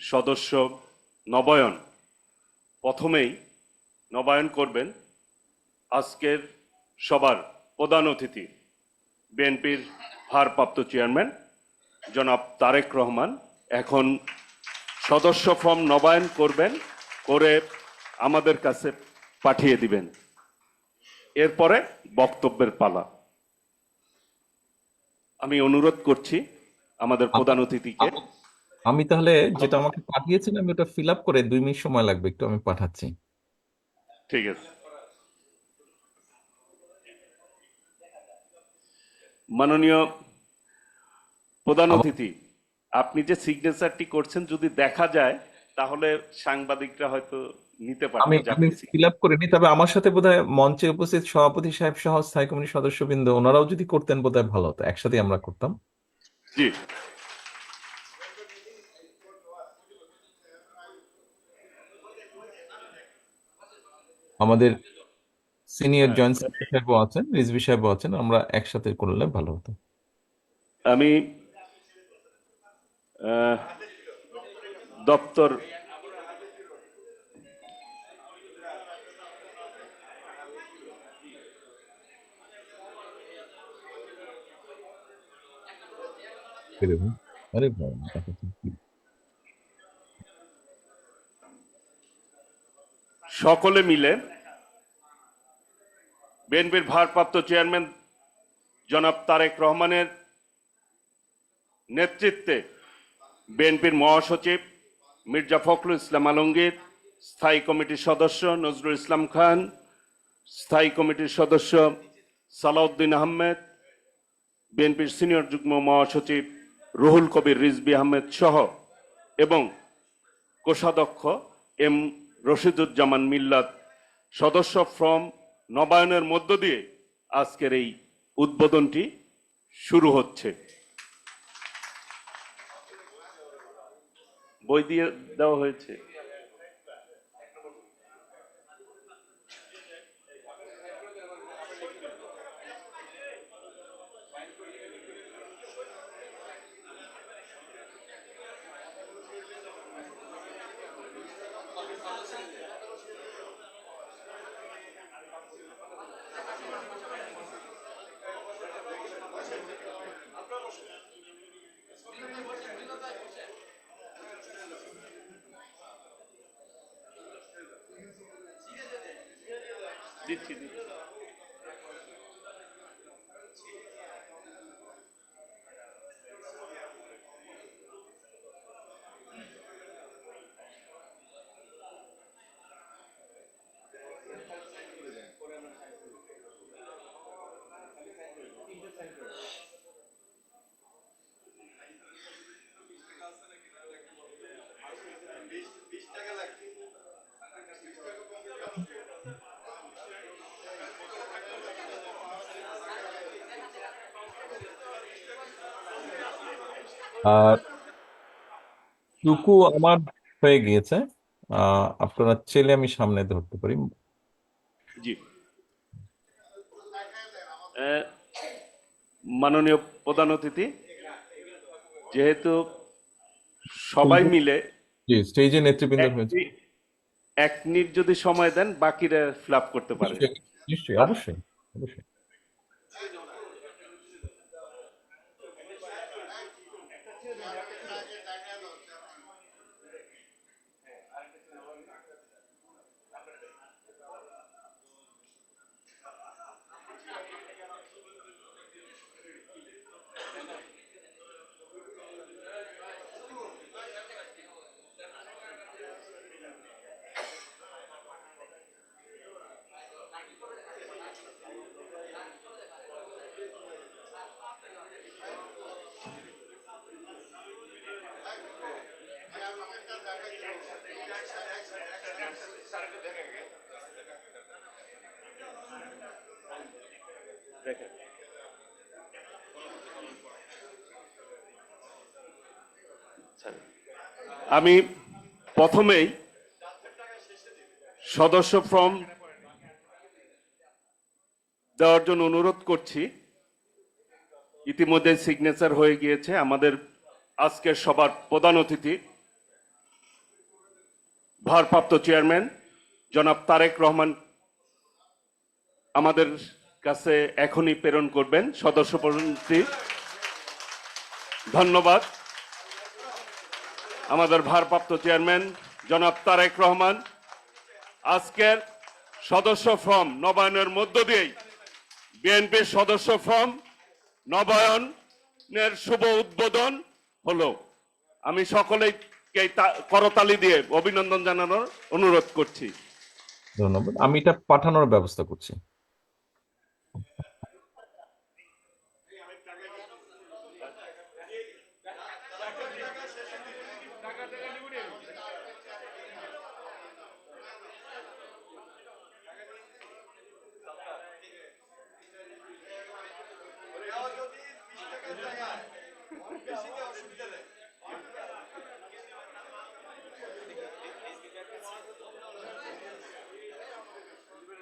সদস্য নবায়ন। প্রথমেই নবায়ন করবেন আজকের সবার প্রধান অতিথি বিএনপির ভারপ্রাপ্ত চেয়ারম্যান জনাব তারেক রহমান। এখন সদস্য ফর্ম নবায়ন করবেন, করে আমাদের কাছে পাঠিয়ে দিবেন। এরপরে বক্তব্যের পালা। আমি অনুরোধ করছি আমাদের প্রধান অতিথিকে আমি তাহলে যেটা আমাকে পাঠিয়েছেন আমি ওটা ফিল আপ করে দুই মিনিট সময় লাগবে একটু আমি পাঠাচ্ছি। ঠিক আছে। মাননীয় প্রধান অতিথি আপনি যে সিগনেচারটি করছেন যদি দেখা যায় তাহলে সাংবাদিকরা হয়তো নিতে আমি পারবে যে আমি ফিল আপ করে করিনি তবে আমার সাথে বোধহয় মঞ্চে উপস্থিত সভাপতি সাহেব সহ স্থায়ী কমিটির সদস্যবৃন্দ ওনারাও যদি করতেন বোধহয় ভালো হতো। একসাথে আমরা করতাম। জি। আমাদের সিনিয়র জয়েন্ট সেক্রেটারি সাহেবও আছেন রিজভি সাহেবও আছেন আমরা একসাথে করলে ভালো হতো আমি দপ্তর। আরে সকলে মিলে বিএনপির ভারপ্রাপ্ত চেয়ারম্যান জনাব তারেক রহমানের নেতৃত্বে বিএনপির মহাসচিব মির্জা ফখরুল ইসলাম আলমগীর, স্থায়ী কমিটির সদস্য নজরুল ইসলাম খান, স্থায়ী কমিটির সদস্য সালাউদ্দিন আহমেদ, বিএনপির সিনিয়র যুগ্ম মহাসচিব রুহুল কবির রিজবি আহমেদ সহ এবং কোষাধ্যক্ষ এম রশিদুজ্জামান মিল্লাত, সদস্য ফ্রম নবায়নের মধ্য দিয়ে আজকের এই উদ্বোধনটি শুরু হচ্ছে। বই দিয়ে দেওয়া হয়েছে। দিচ্ছি দিচ্ছি আর টুকু আমার হয়ে গিয়েছে। আপনারা চেলে আমি সামনে ধরতে পারি। জি। মাননীয় প্রধান অতিথি যেহেতু সবাই মিলে জি স্টেজে নেতৃবৃন্দ এক হয়েছে। মিনিট- এক মিনিট যদি সময় দেন বাকিরা ফ্লাপ করতে পারে। নিশ্চয়ই অবশ্যই অবশ্যই। আমি প্রথমেই সদস্য ফর্ম দেওয়ার জন্য অনুরোধ করছি। ইতিমধ্যে সিগনেচার হয়ে গিয়েছে আমাদের আজকের সবার প্রধান অতিথি, ভারপ্রাপ্ত চেয়ারম্যান জনাব তারেক রহমান আমাদের কাছে এখনই প্রেরণ করবেন। সদস্য ধন্যবাদ। আমাদের ভারপ্রাপ্ত চেয়ারম্যান জনাব তারেক রহমান, আজকের সদস্য ফর্ম নবায়নের মধ্য দিয়েই বিএনপির সদস্য ফর্ম নবায়নের শুভ উদ্বোধন হলো। আমি সকলেইকে তা- করতালি দিয়ে অভিনন্দন জানানোর অনুরোধ করছি। ধন্যবাদ। আমি এটা পাঠানোর ব্যবস্থা করছি।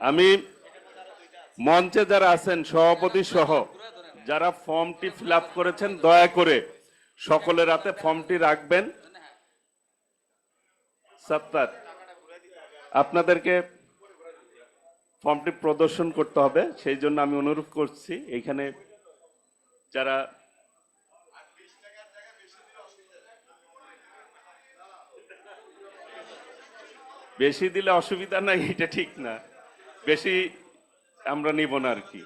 আমি মঞ্চে যারা আছেন, সভাপতি সহ, যারা ফর্মটি ফিল করেছেন, দয়া করে সকলের হাতে ফর্মটি রাখবেন। সত্তার, আপনাদেরকে ফর্মটি প্রদর্শন করতে হবে, সেই জন্য আমি অনুরোধ করছি, এখানে যারা বেশি দিলে অসুবিধা নাই, এটা ঠিক না। বেশি আমরা নিব না আর কি।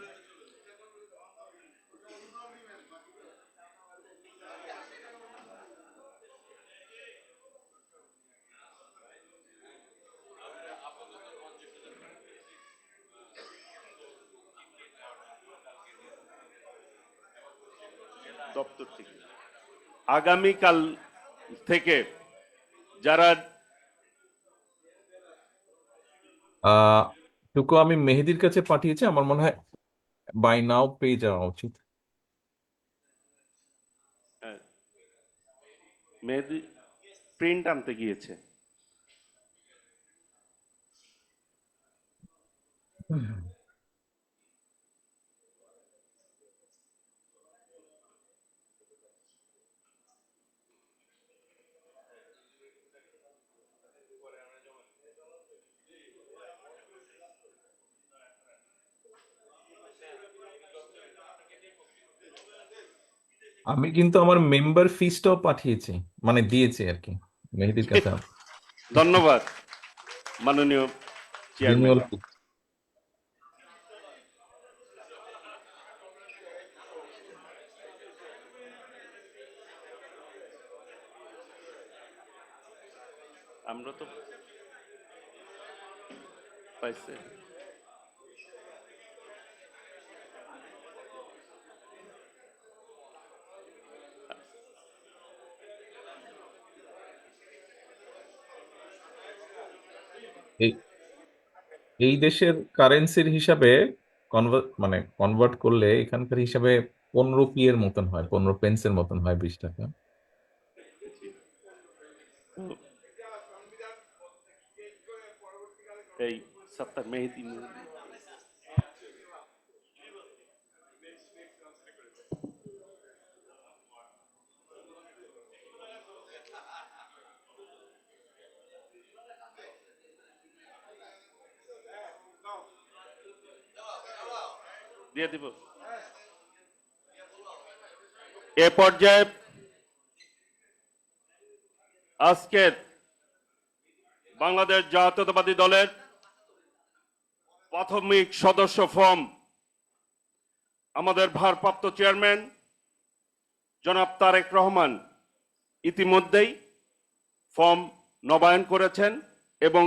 দপ্তর থেকে। আগামীকাল থেকে যারা টুকু আমি মেহেদির কাছে পাঠিয়েছি আমার মনে হয় বাই নাও পেয়ে যাওয়া উচিত। মেহেদি প্রিন্ট আনতে গিয়েছে। আমি কিন্তু আমার মেম্বার ফিসটাও পাঠিয়েছি মানে দিয়েছি আর কি মেহেদির কাছে। ধন্যবাদ মাননীয় চেয়ারম্যান আমরা তো পাইছে। এই দেশের কারেন্সির হিসাবে কনভার্ট মানে কনভার্ট করলে এখানকার হিসাবে পনেরো পি এর মতন হয়, পনেরো পেন্সের মতন হয় বিশ টাকা। এই সপ্তাহ মেহেদি দিয়ে দিব। এ পর্যায়ে আজকের বাংলাদেশ জাতীয়তাবাদী দলের প্রাথমিক সদস্য ফর্ম আমাদের ভারপ্রাপ্ত চেয়ারম্যান জনাব তারেক রহমান ইতিমধ্যেই ফর্ম নবায়ন করেছেন এবং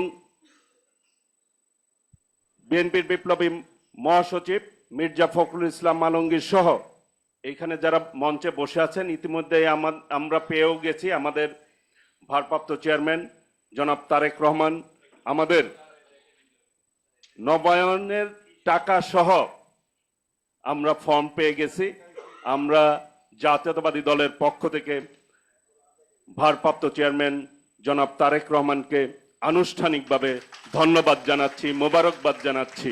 বিএনপির বিপ্লবী মহাসচিব মির্জা ফখরুল ইসলাম আলমগীর সহ এখানে যারা মঞ্চে বসে আছেন, ইতিমধ্যে আমরা পেয়েও গেছি আমাদের ভারপ্রাপ্ত চেয়ারম্যান জনাব তারেক রহমান। আমাদের নবায়নের টাকা সহ আমরা ফর্ম পেয়ে গেছি। আমরা জাতীয়তাবাদী দলের পক্ষ থেকে ভারপ্রাপ্ত চেয়ারম্যান জনাব তারেক রহমানকে আনুষ্ঠানিকভাবে ধন্যবাদ জানাচ্ছি, মোবারকবাদ জানাচ্ছি।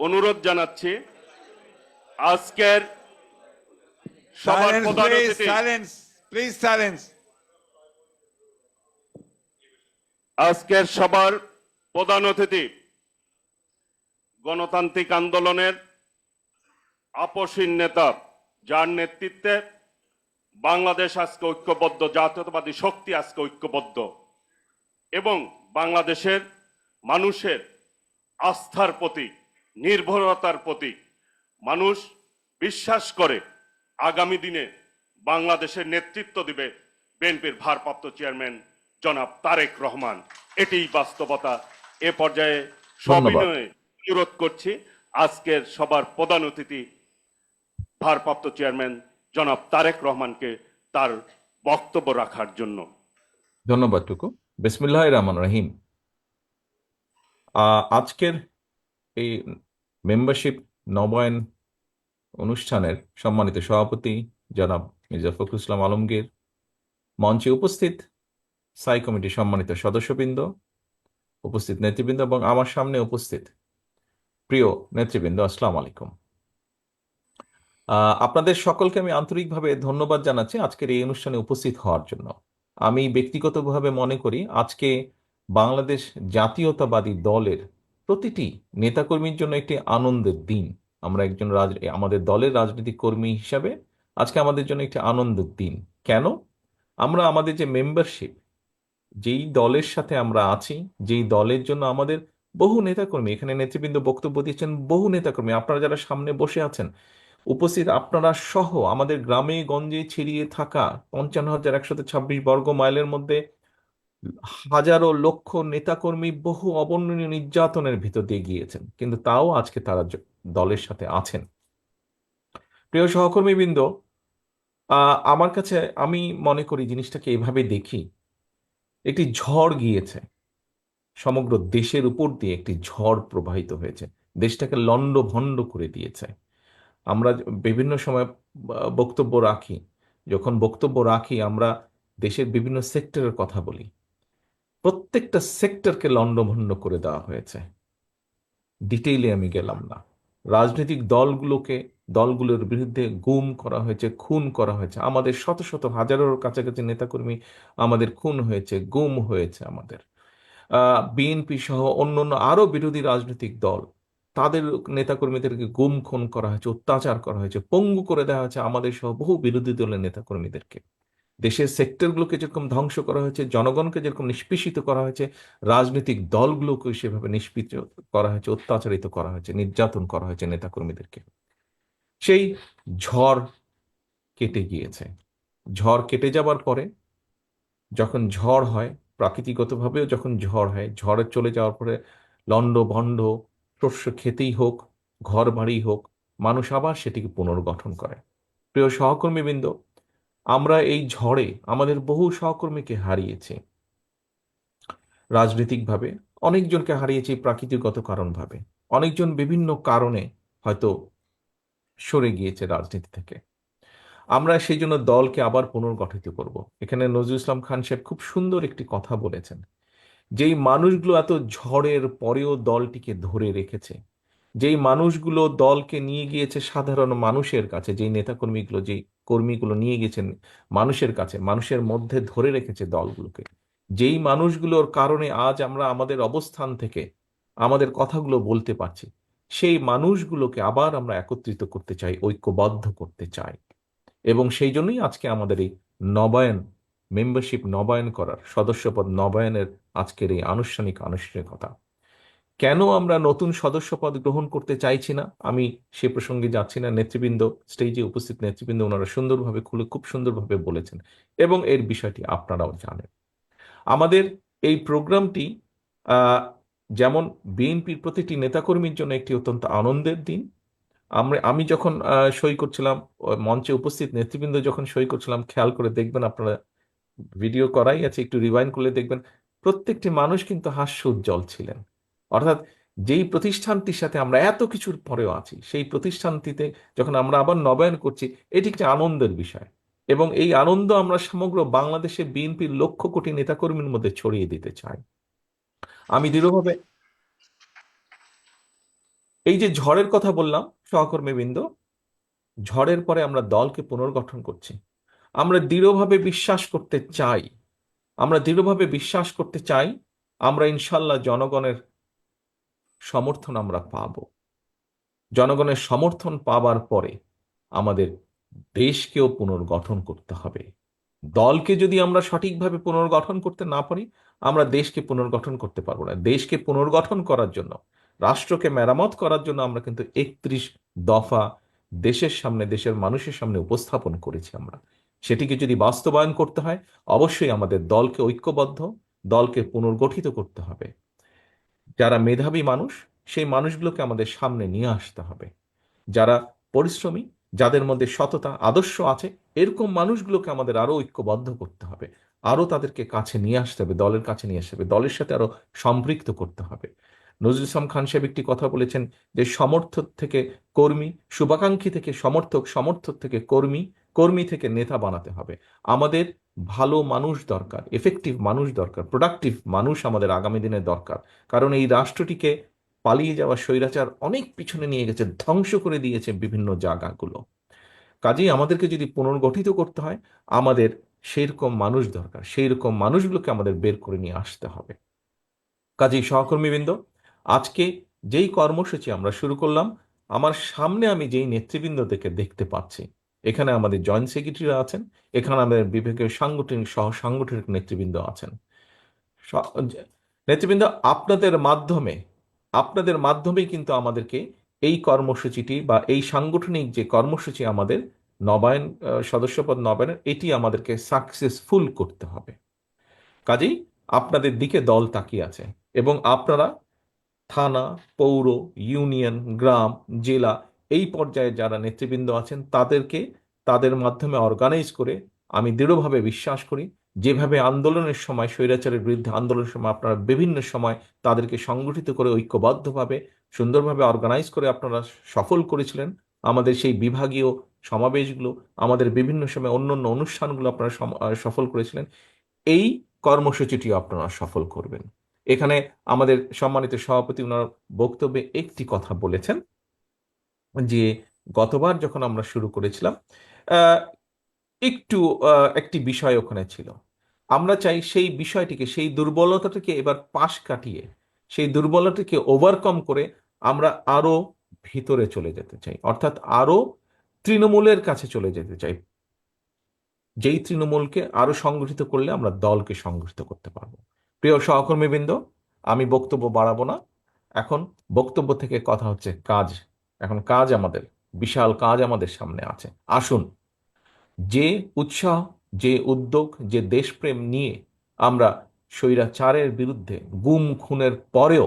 অনুরোধ জানাচ্ছি আজকের সবার প্রধান. আজকের সবার প্রধান অতিথি গণতান্ত্রিক আন্দোলনের আপসীন নেতা যার নেতৃত্বে বাংলাদেশ আজকে ঐক্যবদ্ধ জাতীয়তাবাদী শক্তি আজকে ঐক্যবদ্ধ এবং বাংলাদেশের মানুষের আস্থার প্রতীক নির্ভরতার প্রতীক। মানুষ বিশ্বাস করে আগামী দিনে বাংলাদেশের নেতৃত্ব দিবে বিএনপির ভারপ্রাপ্ত চেয়ারম্যান জনাব তারেক রহমান। এটিই বাস্তবতা। এ পর্যায়ে সবিনয়ে অনুরোধ করছি আজকের সবার প্রধান অতিথি ভারপ্রাপ্ত চেয়ারম্যান জনাব তারেক রহমানকে তার বক্তব্য রাখার জন্য। ধন্যবাদ টুকু। বিসমিল্লাহ রহমান রহিম। আহ, আজকের এই মেম্বারশিপ নবায়ন অনুষ্ঠানের সম্মানিত সভাপতি জনাব মির্জা ফখরুল ইসলাম আলমগীর। মঞ্চে উপস্থিত সাই কমিটির সম্মানিত সদস্যবৃন্দ, উপস্থিত নেতৃবৃন্দ এবং আমার সামনে উপস্থিত প্রিয় নেতৃবৃন্দ, আসসালামু আলাইকুম। আপনাদের সকলকে আমি আন্তরিকভাবে ধন্যবাদ জানাচ্ছি আজকের এই অনুষ্ঠানে উপস্থিত হওয়ার জন্য। আমি ব্যক্তিগতভাবে মনে করি আজকে বাংলাদেশ জাতীয়তাবাদী দলের প্রতিটি নেতাকর্মীর জন্য একটি আনন্দের দিন। আমরা একজন রাজ, আমাদের দলের রাজনৈতিক কর্মী হিসাবে আজকে আমাদের জন্য একটি আনন্দের দিন। কেন? আমরা আমাদের যে মেম্বারশিপ যেই দলের সাথে আমরা আছি, যেই দলের জন্য আমাদের বহু নেতাকর্মী, এখানে নেতৃবৃন্দ বক্তব্য দিয়েছেন বহু নেতাকর্মী, আপনারা যারা সামনে বসে আছেন, উপস্থিত আপনারা সহ আমাদের গ্রামে গঞ্জে ছড়িয়ে থাকা পঞ্চান্ন হাজার একশত ছাব্বিশ বর্গ মাইলের মধ্যে হাজারো লক্ষ নেতাকর্মী বহু অবর্ণনীয় নির্যাতনের ভিতর দিয়ে গিয়েছেন, কিন্তু তাও আজকে তারা দলের সাথে আছেন। প্রিয় সহকর্মীবৃন্দ আমার কাছে আমি মনে করি জিনিসটাকে এভাবে দেখি, একটি ঝড় গিয়েছে, সমগ্র দেশের উপর দিয়ে একটি ঝড় প্রবাহিত হয়েছে, দেশটাকে লণ্ডভণ্ড করে দিয়েছে। আমরা বিভিন্ন সময় বক্তব্য রাখি, যখন বক্তব্য রাখি আমরা দেশের বিভিন্ন সেক্টরের কথা বলি প্রত্যেকটা সেক্টরকে লণ্ডভণ্ড করে দেওয়া হয়েছে। ডিটেইলে আমি গেলাম না। রাজনৈতিক দলগুলোকে, দলগুলোর বিরুদ্ধে গুম করা হয়েছে, খুন করা হয়েছে। আমাদের শত শত, হাজারের কাছাকাছি নেতাকর্মী আমাদের খুন হয়েছে, গুম হয়েছে আমাদের। বিএনপি সহ অন্যান্য আরও বিরোধী রাজনৈতিক দল, তাদের নেতাকর্মীদেরকে গুম, খুন করা হয়েছে, অত্যাচার করা হয়েছে, পঙ্গু করে দেওয়া হয়েছে আমাদের সহ বহু বিরোধী দলের নেতাকর্মীদেরকে। দেশের সেক্টরগুলোকে যেরকম ধ্বংস করা হয়েছে, জনগণকে যেরকম নিষ্পেষিত করা হয়েছে, রাজনৈতিক দলগুলোকে সেভাবে নিষ্পিত করা হয়েছে, অত্যাচারিত করা হয়েছে, নির্যাতন করা হয়েছে নেতাকর্মীদেরকে। সেই ঝড় কেটে গিয়েছে। ঝড় কেটে যাবার পরে যখন ঝড় হয়, প্রাকৃতিকগতভাবেও যখন ঝড় হয়, ঝড়ে চলে যাওয়ার পরে লন্ড ভণ্ড, শস্য খেতেই হোক ঘর বাড়ি হোক, মানুষ আবার সেটিকে পুনর্গঠন করে। প্রিয় সহকর্মীবৃন্দ আমরা এই ঝড়ে আমাদের বহু সহকর্মীকে হারিয়েছি। রাজনৈতিকভাবে অনেকজনকে হারিয়েছি প্রাকৃতিকগত কারণভাবে। অনেকজন বিভিন্ন কারণে হয়তো সরে গিয়েছে রাজনীতি থেকে। আমরা সেই জন্য দলকে আবার পুনর্গঠিত করব। এখানে নজরুল ইসলাম খান সাহেব খুব সুন্দর একটি কথা বলেছেন। যেই মানুষগুলো এত ঝড়ের পরেও দলটিকে ধরে রেখেছে যেই মানুষগুলো দলকে নিয়ে গিয়েছে সাধারণ মানুষের কাছে, যেই নেতাকর্মীগুলো, যেই কর্মীগুলো নিয়ে গেছেন মানুষের কাছে, মানুষের মধ্যে ধরে রেখেছে দলগুলোকে, যেই মানুষগুলোর কারণে আজ আমরা আমাদের অবস্থান থেকে আমাদের কথাগুলো বলতে পারছি, সেই মানুষগুলোকে আবার আমরা একত্রিত করতে চাই, ঐক্যবদ্ধ করতে চাই। এবং সেই জন্যই আজকে আমাদের এই নবায়ন মেম্বারশিপ নবায়ন করার, সদস্যপদ নবায়নের আজকের এই আনুষ্ঠানিক, আনুষ্ঠানিকতা। কেন আমরা নতুন সদস্যপদ গ্রহণ করতে চাইছি না? আমি সে প্রসঙ্গে যাচ্ছি না। নেতৃবৃন্দ, স্টেজে উপস্থিত নেতৃবৃন্দ, ওনারা সুন্দরভাবে খুলে, খুব সুন্দরভাবে বলেছেন এবং এর বিষয়টি আপনারাও জানেন। আমাদের এই প্রোগ্রামটি যেমন বিএনপির প্রতিটি নেতাকর্মীর জন্য একটি অত্যন্ত আনন্দের দিন। আমরা, আমি যখন সই করছিলাম মঞ্চে উপস্থিত নেতৃবৃন্দ যখন সই করছিলাম, খেয়াল করে দেখবেন আপনারা ভিডিও করাই আছে, একটু রিওয়াইন্ড করলে দেখবেন প্রত্যেকটি মানুষ কিন্তু হাস্য উজ্জ্বল ছিলেন। অর্থাৎ যেই প্রতিষ্ঠানটির সাথে আমরা এত কিছুর পরেও আছি, সেই প্রতিষ্ঠানটিতে যখন আমরা আবার নবায়ন করছি, এটি একটি আনন্দের বিষয়। এবং এই আনন্দ আমরা সমগ্র বাংলাদেশে বিএনপির লক্ষ কোটি নেতাকর্মীর মধ্যে ছড়িয়ে দিতে চাই। আমি দৃঢ়ভাবে এই যে ঝড়ের কথা বললাম, সহকর্মীবৃন্দ, ঝড়ের পরে আমরা দলকে পুনর্গঠন করছি। আমরা দৃঢ়ভাবে বিশ্বাস করতে চাই। আমরা দৃঢ়ভাবে বিশ্বাস করতে চাই, আমরা ইনশাল্লাহ জনগণের সমর্থন আমরা পাব। জনগণের সমর্থন পাবার পরে আমাদের দেশকেও পুনর্গঠন করতে হবে। দলকে যদি আমরা সঠিকভাবে পুনর্গঠন করতে না পারি, আমরা দেশকে পুনর্গঠন করতে পারব না। দেশকে পুনর্গঠন করার জন্য, রাষ্ট্রকে মেরামত করার জন্য আমরা কিন্তু একত্রিশ দফা দেশের সামনে, দেশের মানুষের সামনে উপস্থাপন করেছি আমরা। সেটিকে যদি বাস্তবায়ন করতে হয়, অবশ্যই আমাদের দলকে ঐক্যবদ্ধ, দলকে পুনর্গঠিত করতে হবে। যারা মেধাবী মানুষ, সেই মানুষগুলোকে আমাদের সামনে নিয়ে আসতে হবে। যারা পরিশ্রমী, যাদের মধ্যে সততা, আদর্শ আছে, এরকম মানুষগুলোকে আমাদের আরও ঐক্যবদ্ধ করতে হবে। আরও তাদেরকে কাছে নিয়ে আসতে হবে, দলের কাছে নিয়ে আসতে হবে, দলের সাথে আরও সম্পৃক্ত করতে হবে। নজরুল ইসলাম খান সাহেব একটি কথা বলেছেন যে, সমর্থক থেকে কর্মী, শুভাকাঙ্ক্ষী থেকে সমর্থক সমর্থক থেকে কর্মী কর্মী থেকে নেতা বানাতে হবে। আমাদের ভালো মানুষ দরকার এফেক্টিভ মানুষ দরকার প্রোডাক্টিভ মানুষ আমাদের আগামী দিনে দরকার। কারণ এই রাষ্ট্রটিকে পালিয়ে যাওয়া স্বৈরাচার অনেক পিছনে নিয়ে গেছে, ধ্বংস করে দিয়েছে বিভিন্ন জায়গাগুলো। কাজেই আমাদেরকে যদি পুনর্গঠিত করতে হয়, আমাদের সেইরকম মানুষ দরকার সেই রকম মানুষগুলোকে আমাদের বের করে নিয়ে আসতে হবে। কাজেই সহকর্মীবৃন্দ, আজকে যেই কর্মসূচি আমরা শুরু করলাম, আমার সামনে আমি যেই নেতৃবৃন্দদেরকে দেখতে পাচ্ছি এখানে আমাদের জয়েন্ট সেক্রেটারিরা আছেন, এখানে আমাদের বিভাগীয় সাংগঠনিক সহ সাংগঠনিক নেতৃবৃন্দ আছেন। নেতৃবৃন্দ, আপনাদের মাধ্যমে, আপনাদের মাধ্যমেই কিন্তু আমাদেরকে এই কর্মসূচিটি বা এই সাংগঠনিক যে কর্মসূচি আমাদের নবায়ন সদস্যপদ নবায়নের, এটি আমাদেরকে সাকসেসফুল করতে হবে। কাজেই আপনাদের দিকে দল তাকিয়ে আছে এবং আপনারা থানা, পৌর, ইউনিয়ন, গ্রাম, জেলা এই পর্যায়ে যারা নেতৃবৃন্দ আছেন, তাদেরকে তাদের মাধ্যমে অর্গানাইজ করে আমি দৃঢ়ভাবে বিশ্বাস করি, যেভাবে আন্দোলনের সময়, স্বৈরাচারের বিরুদ্ধে আন্দোলনের সময় আপনারা বিভিন্ন সময় তাদেরকে সংগঠিত করে ঐক্যবদ্ধভাবে, সুন্দরভাবে অর্গানাইজ করে আপনারা সফল করেছিলেন। আমাদের সেই বিভাগীয় সমাবেশগুলো, আমাদের বিভিন্ন সময় অন্য অন্য অনুষ্ঠানগুলো আপনারা সফল করেছিলেন। এই কর্মসূচিটিও আপনারা সফল করবেন। এখানে আমাদের সম্মানিত সভাপতি ওনার বক্তব্যে একটি কথা বলেছেন। যে গতবার যখন আমরা শুরু করেছিলাম একটু একটি বিষয় ওখানে ছিল। আমরা চাই সেই বিষয়টিকে, সেই দুর্বলতাটিকে এবার পাশ কাটিয়ে, সেই দুর্বলতাকে ওভারকাম করে আমরা আরও ভিতরে চলে যেতে চাই। অর্থাৎ আরও তৃণমূলের কাছে চলে যেতে চাই। যেই তৃণমূলকে আরও সংগঠিত করলে আমরা দলকে সংগঠিত করতে পারব। প্রিয় সহকর্মীবৃন্দ, আমি বক্তব্য বাড়াবো না। এখন বক্তব্য থেকে কথা হচ্ছে কাজ এখন কাজ আমাদের, বিশাল কাজ আমাদের সামনে আছে। আসুন, যে উৎসাহ, যে উদ্যোগ, যে দেশপ্রেম নিয়ে আমরা স্বৈরাচারের বিরুদ্ধে গুম খুনের পরেও,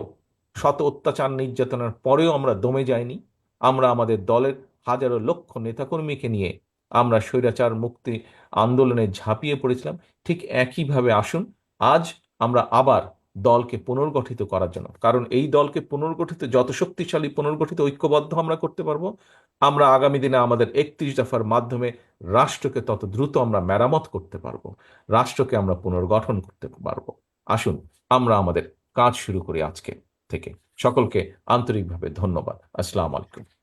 শত অত্যাচার নির্যাতনের পরেও আমরা দমে যাইনি, আমরা আমাদের দলের হাজারো লক্ষ নেতাকর্মীকে নিয়ে আমরা স্বৈরাচার মুক্তি আন্দোলনে ঝাঁপিয়ে পড়েছিলাম, ঠিক একইভাবে আসুন, আজ আমরা আবার দলকে পুনর্গঠিত করার জন্য। কারণ এই দলকে পুনর্গঠিত, যত শক্তিশালী পুনর্গঠিত, ঐক্যবদ্ধ আমরা করতে পারব, আমরা আগামী দিনে আমাদের একত্রিশ দফার মাধ্যমে রাষ্ট্রকে তত দ্রুত আমরা মেরামত করতে পারব, রাষ্ট্রকে আমরা পুনর্গঠন করতে পারব। আসুন, আমরা আমাদের কাজ শুরু করি আজকে থেকে। সকলকে আন্তরিকভাবে ধন্যবাদ। আসসালামু আলাইকুম।